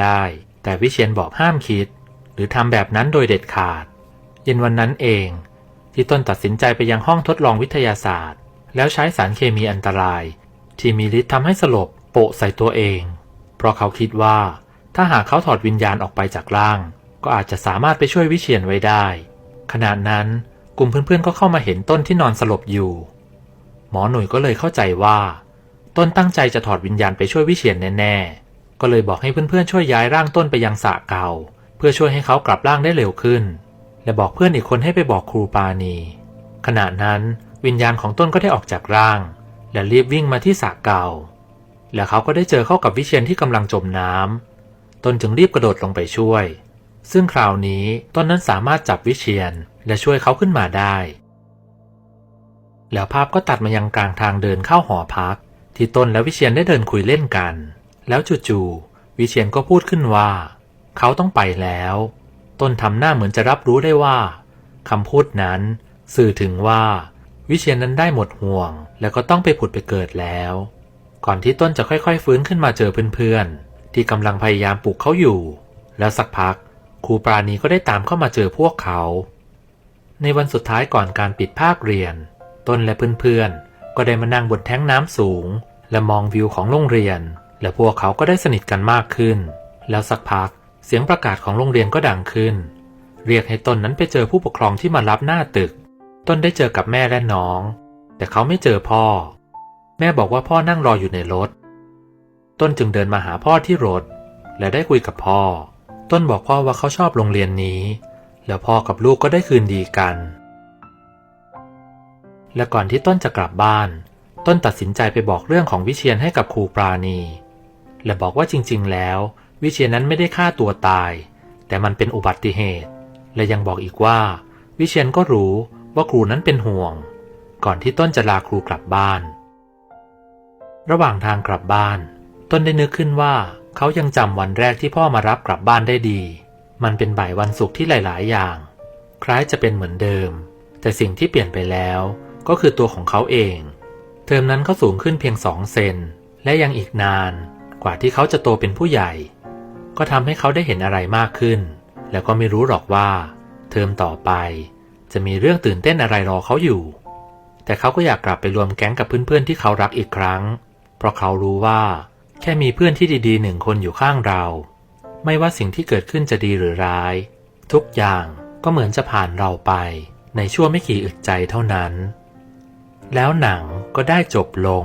ได้ แต่วิเชียนบอกห้ามคิด หรือทำแบบนั้นโดยเด็ดขาด เย็นวันนั้นเอง ที่ต้นตัดสินใจไปยังห้องทดลองวิทยาศาสตร์ แล้วใช้สารเคมีอันตราย ที่มีฤทธิ์ทำให้สลบโปะใส่ตัวเอง เพราะเขาคิดว่า ถ้าหากเขาถอดวิญญาณออกไปจากร่าง ก็อาจจะสามารถไปช่วยวิเชียนไว้ได้ ขณะนั้นกลุ่มเพื่อนๆก็เข้ามาเห็นต้นที่นอนสลบอยู่ หมอหนุ่ยก็เลยเข้าใจว่า ต้นตั้งใจจะถอดวิญญาณไปช่วยวิเชียนแน่ๆ ก็เลยบอกให้เพื่อนๆช่วยย้ายร่างต้นไปยังสระเก่า เพื่อช่วยให้เขากลับร่างได้เร็วขึ้น และบอกเพื่อนอีกคนให้ไปบอกครูปาณีขณะนั้นวิญญาณของต้นก็ได้ออกจากร่าง และรีบวิ่งมาที่สระเก่า และเขาก็ได้เจอเข้ากับวิเชียนที่กำลังจมน้ำต้นจึงรีบกระโดดลงไปช่วย ซึ่งคราวนี้ต้นนั้นสามารถจับวิเชียนและช่วยเขาขึ้นมาได้ แล้วภาพก็ตัดมายังกลางทางเดินเข้าหอพัก ที่ต้นและวิเชียนได้เดินคุยเล่นกัน แล้วจู่ๆวิเชียนก็พูดขึ้นว่า เขาต้องไปแล้ว ต้นทำหน้าเหมือนจะรับรู้ได้ว่าคำพูดนั้น สื่อถึงว่า วิเชียนนั้นได้หมดห่วง แล้วก็ต้องไปผุดไปเกิดแล้ว ก่อนที่ต้นจะค่อยๆ ฟื้นขึ้นมาเจอเพื่อนๆ ที่กำลังพยายามปลุกเขาอยู่ แล้วสักพัก ครูปราณีก็ได้ตามเข้ามาเจอพวกเขา ในวันสุดท้ายก่อนการปิดภาคเรียน ต้นและเพื่อนๆก็ได้มานั่งบนแท้งน้ำสูง และมองวิวของโรงเรียน และพวกเขาก็ได้สนิทกันมากขึ้น แล้วสักพักเสียงประกาศของโรงเรียนก็ดังขึ้น เรียกให้ตนนั้นไปเจอผู้ปกครองที่มารับหน้าตึก ตนได้เจอกับแม่และน้อง แต่เขาไม่เจอพ่อ แม่บอกว่าพ่อนั่งรออยู่ในรถ ต้นจึงเดินมาหาพ่อที่รถ และได้คุยกับพ่อ ต้นบอกพ่อว่าเขาชอบโรงเรียนนี้ แล้วพ่อกับลูกก็ได้คืนดีกัน และก่อนที่ต้นจะกลับบ้าน ต้นตัดสินใจไปบอกเรื่องของวิเชียนให้กับครูปราณี และบอกว่าจริง ๆ แล้ว วิเชียนนั้นไม่ได้ฆ่าตัวตาย แต่มันเป็นอุบัติเหตุ และยังบอกอีกว่า วิเชียนก็รู้ว่าครูนั้นเป็นห่วง ก่อนที่ต้นจะลาครูกลับบ้าน ระหว่างทางกลับบ้าน ต้นได้นึกขึ้นว่าเขายังจำวันแรกที่พ่อมารับกลับบ้านได้ดี มันเป็นบ่ายวันศุกร์ที่หลาย ๆ อย่าง คล้ายจะเป็นเหมือนเดิม แต่สิ่งที่เปลี่ยนไปแล้วก็คือตัวของเขาเอง เทอมนั้นเขาสูงขึ้นเพียงสองเซน และยังอีกนาน กว่าที่เขาจะโตเป็นผู้ใหญ่ ก็ทำให้เขาได้เห็นอะไรมากขึ้น แล้วก็ไม่รู้หรอกว่า เทอมต่อไป จะมีเรื่องตื่นเต้นอะไรรอเขาอยู่ แต่เขาก็อยากกลับไปรวมแก๊งกับเพื่อนๆที่เขารักอีกครั้ง เพราะเขารู้ว่า แค่มีเพื่อนที่ดีๆหนึ่งคนอยู่ข้างเรา ไม่ว่าสิ่งที่เกิดขึ้นจะดีหรือร้าย ทุกอย่างก็เหมือนจะผ่านเราไปในชั่วไม่กี่อึดใจเท่านั้น แล้วหนังก็ได้จบลง